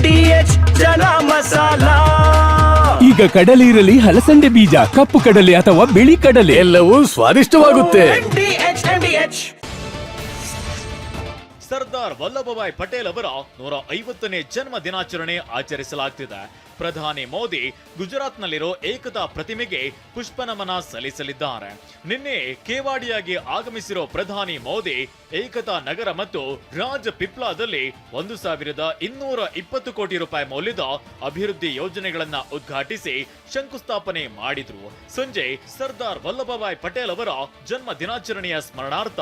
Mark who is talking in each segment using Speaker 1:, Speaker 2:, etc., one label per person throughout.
Speaker 1: H ಚನ masala.
Speaker 2: ಈಗ ಕಡಲೆ ಇರಲಿ ಹಲಸಂಡೆ ಬೀಜ ಕಪ್ಪು ಕಡಲೆ ಅಥವಾ ಬಿಳಿ ಕಡಲೆ.
Speaker 3: ಎಲ್ಲವೂ ಸ್ವಾದಿಷ್ಟವಾಗುತ್ತೆ.
Speaker 4: ಸರ್ದಾರ್ ವಲ್ಲಭಭಾಯ್ ಪಟೇಲ್ ಅವರ ನೂರ ಐವತ್ತನೇ ಜನ್ಮ ದಿನಾಚರಣೆ ಆಚರಿಸಲಾಗ್ತಿದೆ. ಪ್ರಧಾನಿ ಮೋದಿ ಗುಜರಾತ್ನಲ್ಲಿರೋ ಏಕತಾ ಪ್ರತಿಮೆಗೆ ಪುಷ್ಪ ನಮನ ಸಲ್ಲಿಸಲಿದ್ದಾರೆ. ನಿನ್ನೆ ಕೇವಾಡಿಯಾಗಿ ಆಗಮಿಸಿರೋ ಪ್ರಧಾನಿ ಮೋದಿ ಏಕತಾ ನಗರ ಮತ್ತು ರಾಜ್ ಪಿಪ್ಲಾದಲ್ಲಿ ಒಂದು ಸಾವಿರದ ಇನ್ನೂರ ಇಪ್ಪತ್ತು ಕೋಟಿ ರೂಪಾಯಿ ಮೌಲ್ಯದ ಅಭಿವೃದ್ಧಿ ಯೋಜನೆಗಳನ್ನ ಉದ್ಘಾಟಿಸಿ ಶಂಕುಸ್ಥಾಪನೆ ಮಾಡಿದ್ರು. ಸಂಜೆ ಸರ್ದಾರ್ ವಲ್ಲಭಭಾಯ್ ಪಟೇಲ್ ಅವರ ಜನ್ಮ ದಿನಾಚರಣೆಯ ಸ್ಮರಣಾರ್ಥ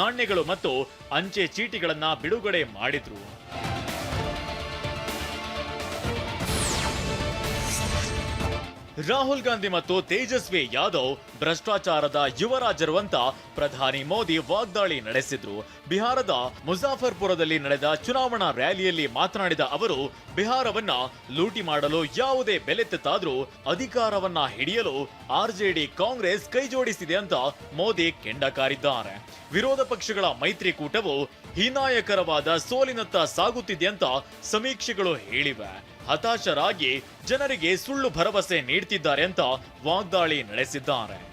Speaker 4: ನಾಣ್ಯಗಳು ಮತ್ತು ಅಂಚೆ ಚೀಟಿಗಳನ್ನ ಬಿಡುಗಡೆ ಮಾಡಿದ್ರು. ರಾಹುಲ್ ಗಾಂಧಿ ಮತ್ತು ತೇಜಸ್ವಿ ಯಾದವ್ ಭ್ರಷ್ಟಾಚಾರದ ಯುವರಾಜರು ಅಂತ ಪ್ರಧಾನಿ ಮೋದಿ ವಾಗ್ದಾಳಿ ನಡೆಸಿದ್ರು. ಬಿಹಾರದ ಮುಜಾಫರ್ಪುರದಲ್ಲಿ ನಡೆದ ಚುನಾವಣಾ ರ್ಯಾಲಿಯಲ್ಲಿ ಮಾತನಾಡಿದ ಅವರು, ಬಿಹಾರವನ್ನ ಲೂಟಿ ಮಾಡಲು ಯಾವುದೇ ಬೆಲೆ ತೆತ್ತಾದ್ರೂ ಅಧಿಕಾರವನ್ನ ಹಿಡಿಯಲು ಆರ್ಜೆಡಿ ಕಾಂಗ್ರೆಸ್ ಕೈಜೋಡಿಸಿದೆ ಅಂತ ಮೋದಿ ಕೆಂಡ ಕಾರಿದ್ದಾರೆ. ವಿರೋಧ ಪಕ್ಷಗಳ ಮೈತ್ರಿಕೂಟವು ಹೀನಾಯಕರವಾದ ಸೋಲಿನತ್ತ ಸಾಗುತ್ತಿದೆ ಅಂತ ಸಮೀಕ್ಷೆಗಳು ಹೇಳಿವೆ. ಹತಾಶರಾಗಿ ಜನರಿಗೆ ಸುಳ್ಳು ಭರವಸೆ ನೀಡುತ್ತಿದ್ದಾರೆ ಅಂತ ವಾಗ್ದಾಳಿ ನಡೆಸಿದ್ದಾರೆ.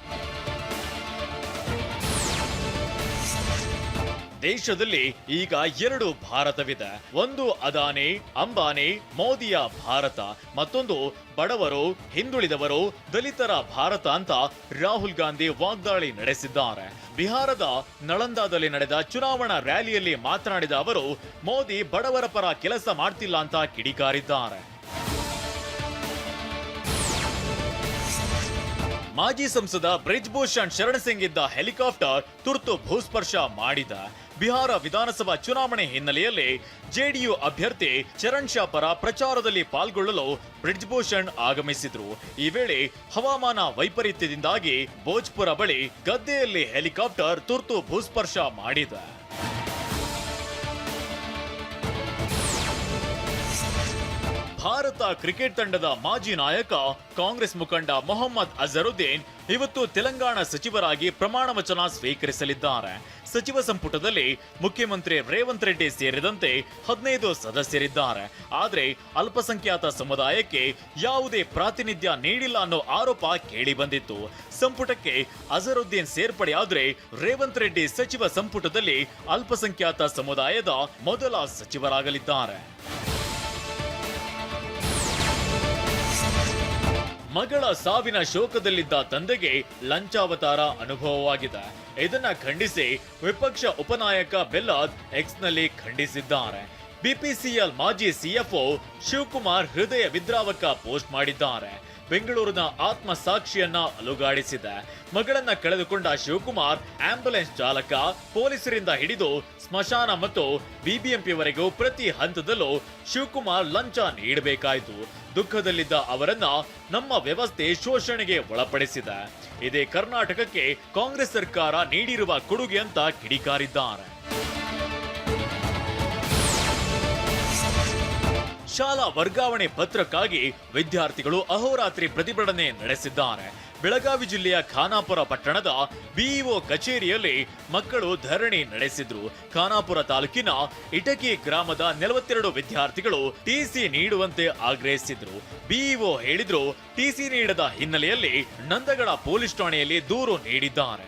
Speaker 4: ದೇಶದಲ್ಲಿ ಈಗ ಎರಡು ಭಾರತವಿದೆ. ಒಂದು ಅದಾನಿ, ಅಂಬಾನಿ, ಮೋದಿಯ ಭಾರತ. ಮತ್ತೊಂದು ಬಡವರು, ಹಿಂದುಳಿದವರು, ದಲಿತರ ಭಾರತ ಅಂತ ರಾಹುಲ್ ಗಾಂಧಿ ವಾಗ್ದಾಳಿ ನಡೆಸಿದ್ದಾರೆ. ಬಿಹಾರದ ನಳಂದಾದಲ್ಲಿ ನಡೆದ ಚುನಾವಣಾ ರ್ಯಾಲಿಯಲ್ಲಿ ಮಾತನಾಡಿದ ಅವರು, ಮೋದಿ ಬಡವರ ಪರ ಕೆಲಸ ಮಾಡ್ತಿಲ್ಲ ಅಂತ ಕಿಡಿಕಾರಿದ್ದಾರೆ. ಮಾಜಿ ಸಂಸದ ಬ್ರಿಜ್ ಭೂಷಣ್ ಶರಣ್ ಸಿಂಗ್ ಇದ್ದ ಹೆಲಿಕಾಪ್ಟರ್ ತುರ್ತು ಭೂಸ್ಪರ್ಶ ಮಾಡಿದ. ಬಿಹಾರ ವಿಧಾನಸಭಾ ಚುನಾವಣೆ ಹಿನ್ನೆಲೆಯಲ್ಲಿ ಜೆಡಿಯು ಅಭ್ಯರ್ಥಿ ಚರಣ್ ಶಾ ಪರ ಪ್ರಚಾರದಲ್ಲಿ ಪಾಲ್ಗೊಳ್ಳಲು ಬ್ರಿಜ್ ಭೂಷಣ್ ಆಗಮಿಸಿದ್ರು. ಈ ವೇಳೆ ಹವಾಮಾನ ವೈಪರೀತ್ಯದಿಂದಾಗಿ ಭೋಜ್ಪುರ ಬಳಿ ಗದ್ದೆಯಲ್ಲಿ ಹೆಲಿಕಾಪ್ಟರ್ ತುರ್ತು ಭೂಸ್ಪರ್ಶ ಮಾಡಿದೆ. ಭಾರತ ಕ್ರಿಕೆಟ್ ತಂಡದ ಮಾಜಿ ನಾಯಕ ಕಾಂಗ್ರೆಸ್ ಮುಖಂಡ ಮೊಹಮ್ಮದ್ ಅಜರುದ್ದೀನ್ ಇವತ್ತು ತೆಲಂಗಾಣ ಸಚಿವರಾಗಿ ಪ್ರಮಾಣ ವಚನ ಸ್ವೀಕರಿಸಲಿದ್ದಾರೆ. ಸಚಿವ ಸಂಪುಟದಲ್ಲಿ ಮುಖ್ಯಮಂತ್ರಿ ರೇವಂತ್ ರೆಡ್ಡಿ ಸೇರಿದಂತೆ ಹದಿನೈದು ಸದಸ್ಯರಿದ್ದಾರೆ. ಆದರೆ ಅಲ್ಪಸಂಖ್ಯಾತ ಸಮುದಾಯಕ್ಕೆ ಯಾವುದೇ ಪ್ರಾತಿನಿಧ್ಯ ನೀಡಿಲ್ಲ ಅನ್ನೋ ಆರೋಪ ಕೇಳಿಬಂದಿತ್ತು ಸಂಪುಟಕ್ಕೆ ಅಜರುದ್ದೀನ್ ಸೇರ್ಪಡೆಯಾದರೆ ರೇವಂತ್ ರೆಡ್ಡಿ ಸಚಿವ ಸಂಪುಟದಲ್ಲಿ ಅಲ್ಪಸಂಖ್ಯಾತ ಸಮುದಾಯದ ಮೊದಲ ಸಚಿವರಾಗಲಿದ್ದಾರೆ. ಮಗಳ ಸಾವಿನ ಶೋಕದಲ್ಲಿದ್ದ ತಂದೆಗೆ ಲಂಚಾವತಾರ ಅನುಭವವಾಗಿದೆ. ಇದನ್ನ ಖಂಡಿಸಿ ವಿಪಕ್ಷ ಉಪನಾಯಕ ಬೆಲ್ಲಾದ್ ಎಕ್ಸ್ನಲ್ಲಿ ಖಂಡಿಸಿದ್ದಾರೆ. ಬಿಪಿಸಿಎಲ್ ಮಾಜಿ ಸಿಎಫ್ಒ ಶಿವಕುಮಾರ್ ಹೃದಯ ವಿದ್ರಾವಕ ಪೋಸ್ಟ್ ಮಾಡಿದ್ದಾರೆ. ಬೆಂಗಳೂರಿನ ಆತ್ಮ ಸಾಕ್ಷಿಯನ್ನ ಅಲುಗಾಡಿಸಿದೆ ಮಗಳನ್ನ ಕಳೆದುಕೊಂಡ ಶಿವಕುಮಾರ್ ಆಂಬ್ಯುಲೆನ್ಸ್ ಚಾಲಕ ಪೊಲೀಸರಿಂದ ಹಿಡಿದು ಸ್ಮಶಾನ ಮತ್ತು ಬಿಬಿಎಂಪಿವರೆಗೂ ಪ್ರತಿ ಹಂತದಲ್ಲೂ ಶಿವಕುಮಾರ್ ಲಂಚ ನೀಡಬೇಕಾಯಿತು. ದುಃಖದಲ್ಲಿದ್ದ ಅವರನ್ನ ನಮ್ಮ ವ್ಯವಸ್ಥೆ ಶೋಷಣೆಗೆ ಒಳಪಡಿಸಿದೆ. ಇದೇ ಕರ್ನಾಟಕಕ್ಕೆ ಕಾಂಗ್ರೆಸ್ ಸರ್ಕಾರ ನೀಡಿರುವ ಕೊಡುಗೆ ಅಂತ ಕಿಡಿಕಾರಿದ್ದಾರೆ. ಶಾಲಾ ವರ್ಗಾವಣೆ ಪತ್ರಕ್ಕಾಗಿ ವಿದ್ಯಾರ್ಥಿಗಳು ಅಹೋರಾತ್ರಿ ಪ್ರತಿಭಟನೆ ನಡೆಸಿದ್ದಾರೆ. ಬೆಳಗಾವಿ ಜಿಲ್ಲೆಯ ಖಾನಾಪುರ ಪಟ್ಟಣದ ಬಿಇಒ ಕಚೇರಿಯಲ್ಲಿ ಮಕ್ಕಳು ಧರಣಿ ನಡೆಸಿದ್ರು. ಖಾನಾಪುರ ತಾಲೂಕಿನ ಇಟಕಿ ಗ್ರಾಮದ ನಲವತ್ತೆರಡು ವಿದ್ಯಾರ್ಥಿಗಳು ಟಿಸಿ ನೀಡುವಂತೆ ಆಗ್ರಹಿಸಿದ್ರು. ಬಿಇಒ ಹೇಳಿದ್ರು ಟಿಸಿ ನೀಡದ ಹಿನ್ನೆಲೆಯಲ್ಲಿ ನಂದಗಳ ಪೊಲೀಸ್ ಠಾಣೆಯಲ್ಲಿ ದೂರು ನೀಡಿದ್ದಾರೆ.